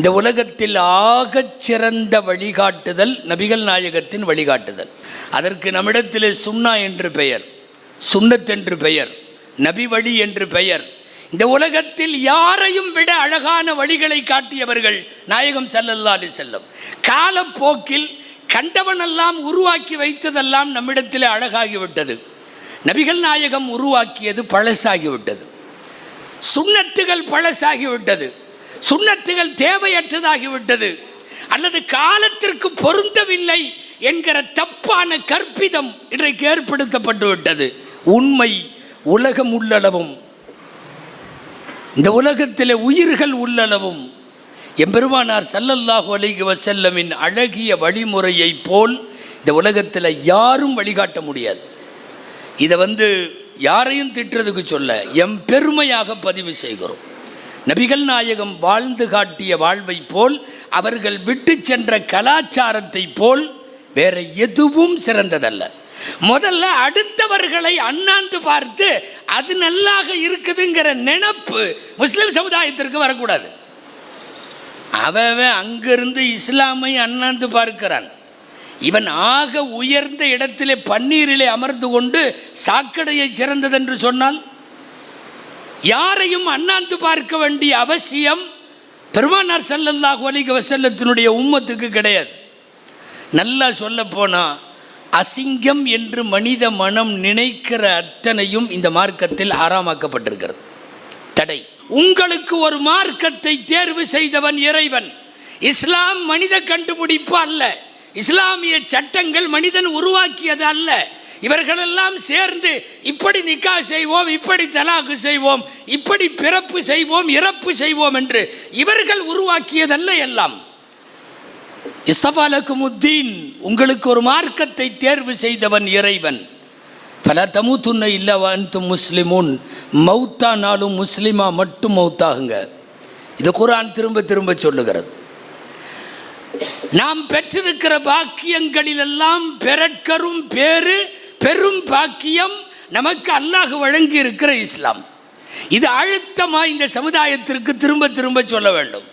இந்த உலகத்தில் ஆகச் சிறந்த வழிகாட்டுதல் நபிகள் நாயகத்தின் வழிகாட்டுதல். அதற்கு நம்மிடத்திலே சுன்னா என்று பெயர் சுன்னத் என்று பெயர் நபி வழி என்று பெயர். இந்த உலகத்தில் யாரையும் விட அழகான வழிகளை காட்டியவர்கள் நாயகம் ஸல்லல்லாஹு செல்லும் செல்லம் காலப்போக்கில் கண்டவனெல்லாம் உருவாக்கி வைத்ததெல்லாம் நம்மிடத்தில் அழகாகிவிட்டது. நபிகள் நாயகம் உருவாக்கியது பழசாகிவிட்டது. சுண்ணத்துகள் பழசாகிவிட்டது. சுண்ணத்துகள் தேவையற்றதாகிவிட்டது. அல்லது காலத்திற்கு பொருந்தவில்லை என்கிற தப்பான கற்பிதம் இன்றைக்கு ஏற்படுத்தப்பட்டுவிட்டது. உண்மை உலகம் உள்ளளவும். இந்த உலகத்தில் உயிர்கள் உள்ளளவும். எம்பெருமானார் சல்லல்லாஹு அலைஹி வஸல்லமின் அழகிய வழிமுறையைப் போல் இந்த உலகத்தில் யாரும் வழிகாட்ட முடியாது. இதை வந்து யாரையும் திட்டுறதுக்கு சொல்ல எம் பெருமையாக பதிவு செய்கிறோம். நபிகள் நாயகம் வாழ்ந்து காட்டிய வாழ்வை போல் அவர்கள் விட்டு சென்ற கலாச்சாரத்தை போல் வேற எதுவும் சிறந்ததல்ல. முதல்ல அடுத்தவர்களை அண்ணாந்து பார்த்து அது நல்லாக இருக்குதுங்கிற நினப்பு முஸ்லிம் சமுதாயத்திற்கு வரக்கூடாது. அவன் அங்கிருந்து இஸ்லாமை அண்ணாந்து பார்க்கிறான். இவன் ஆக உயர்ந்த இடத்திலே பன்னீரிலே அமர்ந்து கொண்டு சாக்கடையை சிறந்ததென்று சொன்னால் யாரையும் அண்ணாந்து பார்க்க வேண்டிய அவசியம் பெருமானார் ஸல்லல்லாஹு அலிக வசல்லத்தினுடைய உம்மத்துக்கு கிடையாது. நல்லா சொல்ல போனால் அசிங்கம் என்று மனித மனம் நினைக்கிற அத்தனையும் இந்த மார்க்கத்தில் ஆறாமாக்கப்பட்டிருக்கிறது தடை. உங்களுக்கு ஒரு மார்க்கத்தை தேர்வு செய்தவன் இறைவன். இஸ்லாம் மனித கண்டுபிடிப்பு அல்ல. இஸ்லாமிய சட்டங்கள் மனிதன் உருவாக்கியது அல்ல. இவர்களெல்லாம் சேர்ந்து இப்படி நிக்கா செய்வோம் இப்படி தலாக்கு செய்வோம் இப்படி பிறப்பு செய்வோம் இறப்பு செய்வோம் என்று இவர்கள் உருவாக்கியதல்ல எல்லாம். இஸ்தபாலக்குமுத்தீன் உங்களுக்கு ஒரு மார்க்கத்தை தேர்வு செய்தவன் இறைவன். பல தமுத்துன்ன இல்லவன்து முஸ்லிமுன். மௌத்தானாலும் முஸ்லிமா மட்டும் மௌத்தாகுங்க. இது குரான் திரும்ப திரும்ப சொல்லுகிறது. நாம் பெற்றிருக்கிற பாக்கியங்களிலெல்லாம் பெறற்கரும் பேரு பெரும் பாக்கியம் நமக்கு அல்லாஹ் வழங்கி இருக்கிற இஸ்லாம். இது அழுத்தமாக இந்த சமுதாயத்திற்கு திரும்ப திரும்ப சொல்ல வேண்டும்.